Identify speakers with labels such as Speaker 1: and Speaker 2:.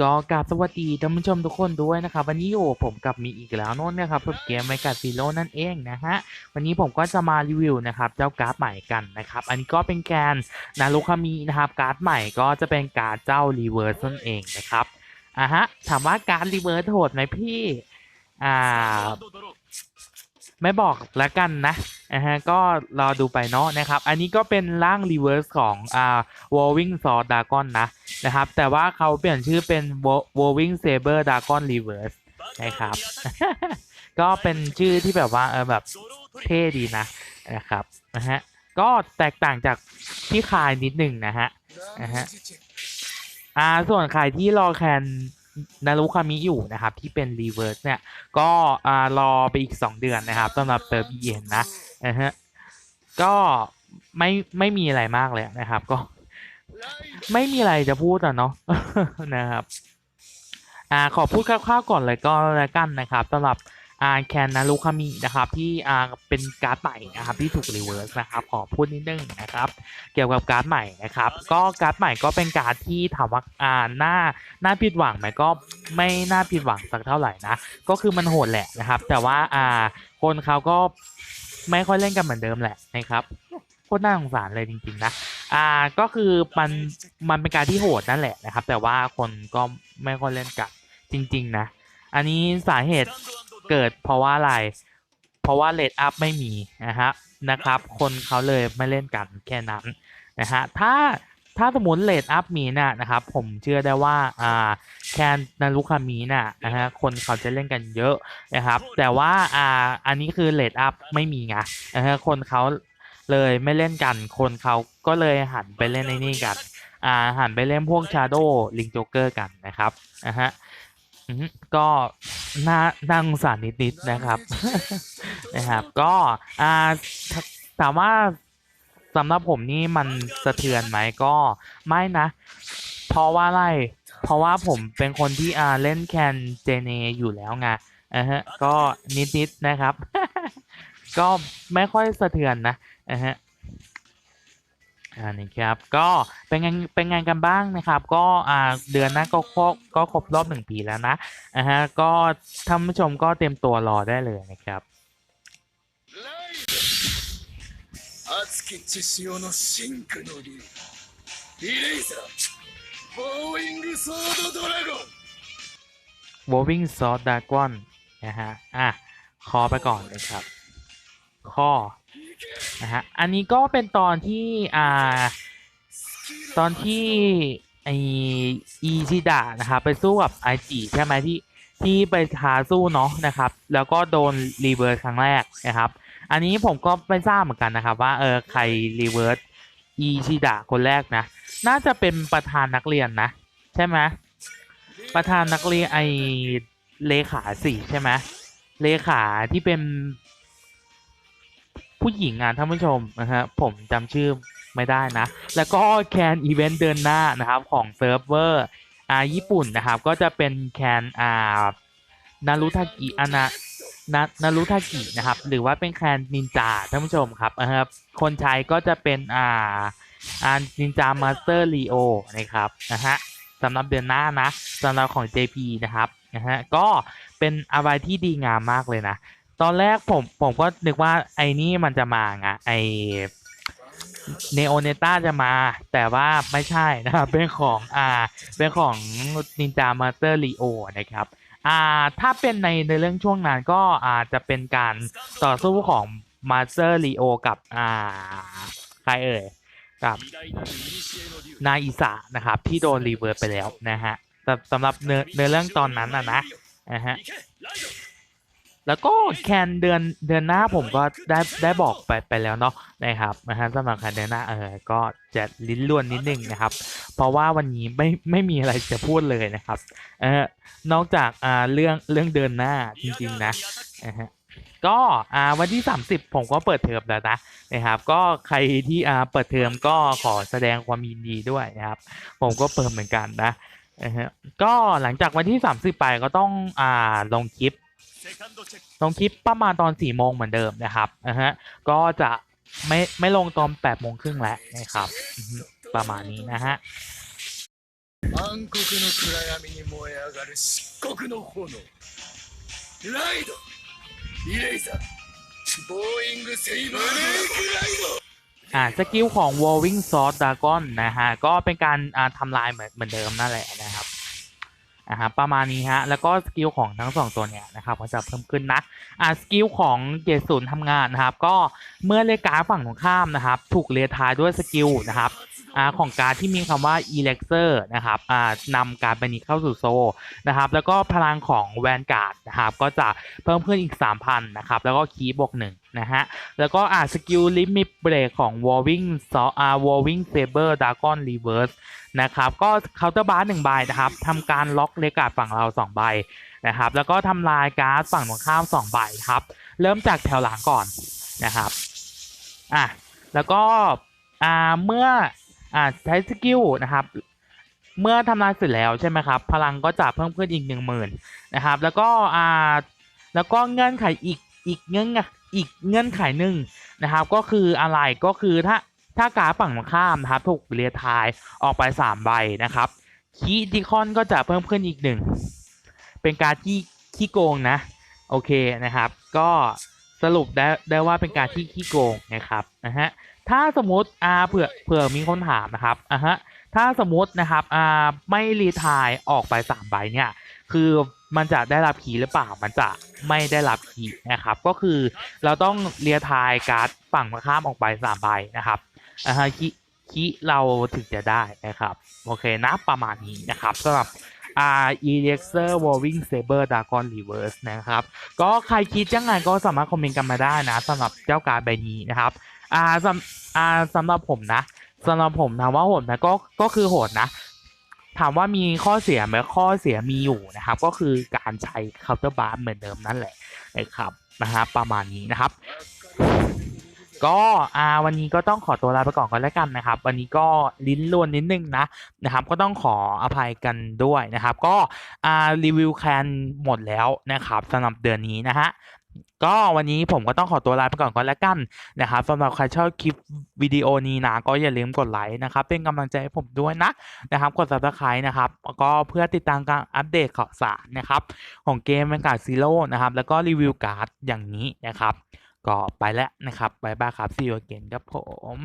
Speaker 1: ก็กราบสวัสดีท่านผู้ชมทุกคนด้วยนะครับ วันนี้อยู่ผมกับมีอีกแล้วโน่นนะครับกับเกมไมกัดซีโร่นั่นเองนะฮะวันนี้ผมก็จะมารีวิวนะครับเจ้าการ์ดใหม่กันนะครับ อันนี้ก็เป็นแกนนารุคามินะครับการ์ดใหม่ก็จะเป็นการ์ดเจ้ารีเวิร์สนั่นเองนะครับอะฮะถามว่าการ์ดรีเวิร์สโหดไหมพี่อ่าไม่บอกแล้วกันนะนะฮะก็รอดูไปเนาะนะครับ อันนี้ก็เป็นร่างรีเวิร์สของอ่า Wolving Sword Dragon นะ นะครับ แต่ว่าเขาเปลี่ยนชื่อเป็น Wo- Wolving Saber Dragon Reverse นะครับ ก็เป็นชื่อที่แบบว่าเออแบบเท่ดีนะนะครับนะฮะก็แตกต่างจากที่คายนิดหนึ่งนะฮะนะฮะอ่าส่วนใครที่รอแคนนารุคามิอยู่นะครับ ที่เป็นรีเวิร์สเนี่ยก็อ่ารอไปอีก 2 เดือนนะครับสำหรับเติมเย็นนะนะฮะก็ไม่ไม่มีอะไรมากเลยนะครับ ก็ ไม่มีอะไรจะพูดอะเนาะนะครับอ่าขอพูดคร่าวๆก่อนเลยก็แล้วกันนะครับสำหรับอ่าแคนนารุคามินะครับที่อ่าเป็นการ์ดใหม่นะครับที่ถูกรีเวิร์สนะครับขอพูดนิดนึงนะครับเกี่ยวกับการ์ดใหม่นะครับก็การ์ดใหม่ก็เป็นการ์ดที่ถามว่าอ่าหน้าหน้าผิดหวังไหมก็ไม่น่าผิดหวังสักเท่าไหร่นะก็คือมันโหดแหละนะครับ แต่ว่าอ่าคนเขาก็ไม่ค่อยเล่นกันเหมือนเดิมแหละนะครับ โคตรน่าสงสารเลยจริงๆนะ อ่าก็คือมันมันเป็นการที่โหดนั่นแหละนะครับ แต่ว่าคนก็ไม่ค่อยเล่นกันจริง ๆ นะ อันนี้สาเหตุเกิดเพราะว่าอะไร เพราะว่าเลดอัพไม่มีนะฮะนะครับ คนเขาเลยไม่เล่นกันแค่นั้นนะฮะถ้าถ้าสมมติเลดอัพมีน่ะนะครับ ผมเชื่อได้ว่าอ่าแคนนารุคามีน่ะนะฮะคนเขาจะเล่นกันเยอะนะครับ แต่ว่าอ่าอันนี้คือเลดอัพไม่มีไงนะฮะคนเขา เลยไม่เล่นกัน คนเขาก็เลยหันไปเล่นในนี่กัน อ่าหันไปเล่นพวกชาโดลิงโจเกอร์กันนะครับนะฮะอือฮึก็น่าน่งสารนิดๆนะครับนะครับ ก็อ่าถามว่าสำหรับผมนี่มันสะเทือนไหมก็ไม่นะ เพราะว่าอะไร เพราะว่าผมเป็นคนที่อ่าเล่นแคนเจเนอยู่แล้วไงอ่าฮะก็นิดๆนะครับ ก็ไม่ค่อยสะเทือนนะนะฮะอันนี้ครับก็เป็นไงเป็นไงกันบ้างนะครับ ก็อ่าเดือนหน้าก็ครบก็ครบรอบหนึ่งปีแล้วนะอ่าฮะก็ท่านผู้ชมก็เตรียมตัวรอได้เลยนะครับ
Speaker 2: โบวิงซอดดา
Speaker 1: กอนนะฮะอะคอไปก่อนนะครับ ข้อนะฮะอันนี้ก็เป็นตอนที่อ่าตอนที่ไออีชิดะนะครับไปสู้กับไอจิใช่ไหมที่ที่ไปท้าสู้เนาะนะครับ แล้วก็โดนรีเวิร์สครั้งแรกนะครับ อันนี้ผมก็ไม่ทราบเหมือนกันนะครับ ว่าเออใครรีเวิร์สอีชิดะคนแรกนะ น่าจะเป็นประธานนักเรียนนะ ใช่ไหมประธานนักเรียนไอเลขาสี่ใช่ไหมเลขาที่เป็น ผู้หญิงอะท่านผู้ชมนะฮะผมจำชื่อไม่ได้นะ แล้วก็แคนอีเวนต์เดินหน้านะครับของเซิร์ฟเวอร์อ่าญี่ปุ่นนะครับ ก็จะเป็นแคนอ่านารุทากิอานานานารุทากินะครับ หรือว่าเป็นแคนนินจาท่านผู้ชมครับนะครับ คนใช้ก็จะเป็นอ่าอ่านินจามาสเตอร์ลีโอนะครับนะฮะสำหรับเดือนหน้านะสำหรับของ JP นะครับนะฮะก็เป็นอะไรที่ดีงามมากเลยนะ ตอนแรกผมผมก็นึกว่าไอ้นี่มันจะมาไงไอเนโอเนต้าจะมา แต่ว่าไม่ใช่นะครับ เป็นของอ่าเป็นของนินจามาสเตอร์ลีโอนะครับอ่าถ้าเป็นในในเรื่องช่วงนั้นก็อ่าจะเป็นการต่อสู้ของมาสเตอร์ลีโอกับอ่าใครเอ่ยกับนายอิสะนะครับ ที่โดนรีเวิร์สไปแล้วนะฮะแต่สำหรับเนื้อเรื่องตอนนั้นนะนะฮะ แล้วก็แคนเดือนเดือนหน้าผมก็ได้ได้บอกไปไปแล้วเนาะนะครับนะฮะสำหรับแคนเดือนหน้าเออก็จะลิ้นล้วนนิดนึงนะครับ เพราะว่าวันนี้ไม่ไม่มีอะไรจะพูดเลยนะครับเออนอกจากอ่าเรื่องเรื่องเดือนหน้าจริง ๆ นะนะฮะก็อ่าวันที่ 30 ผมก็เปิดเทอมแล้วนะนะครับ ก็ใครที่อ่าเปิดเทอมก็ขอแสดงความยินดีด้วยนะครับ ผมก็เปิดเหมือนกันนะนะฮก็หลังจากวันที่ 30 ไปก็ต้องอ่าลงคลิป ลงคลิปประมาณตอน4โมงเหมือนเดิมนะครับนะฮะ ก็จะไม่ไม่ลงตอน8โมงครึ่งแล้วนะครับอือฮึประมาณนี้นะฮะ
Speaker 2: 暗 国の暗闇に燃え上がる漆黒の炎ライドイレイザーボーイングセイバーブレイクライド
Speaker 1: อ่าสกิลของ Warwing Sword Dragon นะฮะ ก็เป็นการอ่าทำลายเหมือนเหมือนเดิมนั่นแหละนะ ครับประมาณนี้ฮะแล้วก็สกิลของทั้งสองตัวเนี่ยนะครับก็จะเพิ่มขึ้นนะอ่าสกิลของเกรดศูนย์ทำงานนะครับ ก็เมื่อเลกาฝั่งตรงข้ามนะครับ ถูกเลทายด้วยสกิลนะครับ อ่าของการที่มีคำว่า e l e x e r นะครับอ่านำการดใบนี้เข้าสู่โซนะครับแล้วก็พลังของแวนการ์ดนะครับก็จะเพิ่มขึ้นอีก 3,000นะครับแล้วก็คีบวกหนึ่งนะฮะแล้วก็อ่าสกิลลิมิตเบรกของ Warwing ซออ่า Warwing Saber Dragon Reverse นะครับก็เคาน์เตอร์บาร์หนึ่งใบนะครับทำการล็อกเลกาดฝั่งเราสองใบนะครับแล้วก็ทำลายการ์ดฝั่งตรงข้ามสองใบครับเริ่มจากแถวหลังก่อนนะครับอะแล้วก็อ่าเมื่อ อ่าใช้สกิลนะครับ เมื่อทำลายเสร็จแล้วใช่ไหมครับ พลังก็จะเพิ่มขึ้นอีกหนึ่งหมื่นนะครับ แล้วก็อ่าแล้วก็เงื่อนไขอีกอีกเงื่อนอีกเงื่อนไขหนึ่งนะครับ ก็คืออะไรก็คือถ้าถ้าการฝั่งตรงข้ามนะครับถูกเรียทายออกไปสามใบนะครับคีดิคอนก็จะเพิ่มขึ้นอีกหนึ่งเป็นการที่ขี้โกงนะ โอเคนะครับ ก็สรุปได้ได้ว่าเป็นการที่ขี้โกงนะครับนะฮะ ถ้าสมมติอ่าเผื่อเผื่อมีคนถามนะครับอะฮะถ้าสมมตินะครับอ่าไม่รีทายออกไปสามใบเนี่ยคือมันจะได้รับคีหรือเปล่า มันจะไม่ได้รับคีนะครับ ก็คือเราต้องเรียทายการ์ดฝั่งข้ามออกไปสามใบนะครับอ่าฮะคีย์คีเราถึงจะได้นะครับ โอเคนะประมาณนี้นะครับสำหรับ R e l e x e r Warwing Saber Dragon Reverse นะครับ ก็ใครคิดยังไงก็สามารถคอมเมนต์กันมาได้นะสำหรับเจ้าการดใบนี้นะครับ อ่าสำอ่าสำหรับผมนะสำหรับผมถามว่าโหดไหมก็ก็คือโหดนะ ถามว่ามีข้อเสียไหมข้อเสียมีอยู่นะครับ ก็คือการใช้ counter bar เหมือนเดิมนั่นแหละนะครับนะฮะประมาณนี้นะครับ ก็อ่าวันนี้ก็ต้องขอตัวลาไปก่อนก็แล้วกันนะครับ วันนี้ก็ลิ้นลวนนิดนึงนะนะครับ ก็ต้องขออภัยกันด้วยนะครับ ก็อ่ารีวิวแคนหมดแล้วนะครับสำหรับเดือนนี้นะฮะ ก็วันนี้ผมก็ต้องขอตัวลาไปก่อนก็แล้วกันนะครับสำหรับใครชอบคลิปวิดีโอนี้นะก็อย่าลืมกดไลค์นะครับ เป็นกำลังใจให้ผมด้วยนะนะครับ กด subscribe นะครับก็เพื่อติดตามการอัปเดตข่าวสารนะครับ ของเกมเป็นการซีโร่นะครับ แล้วก็รีวิวการ์ดอย่างนี้นะครับ ก็ไปแล้วนะครับบายบายครับซีโอเกนครับผม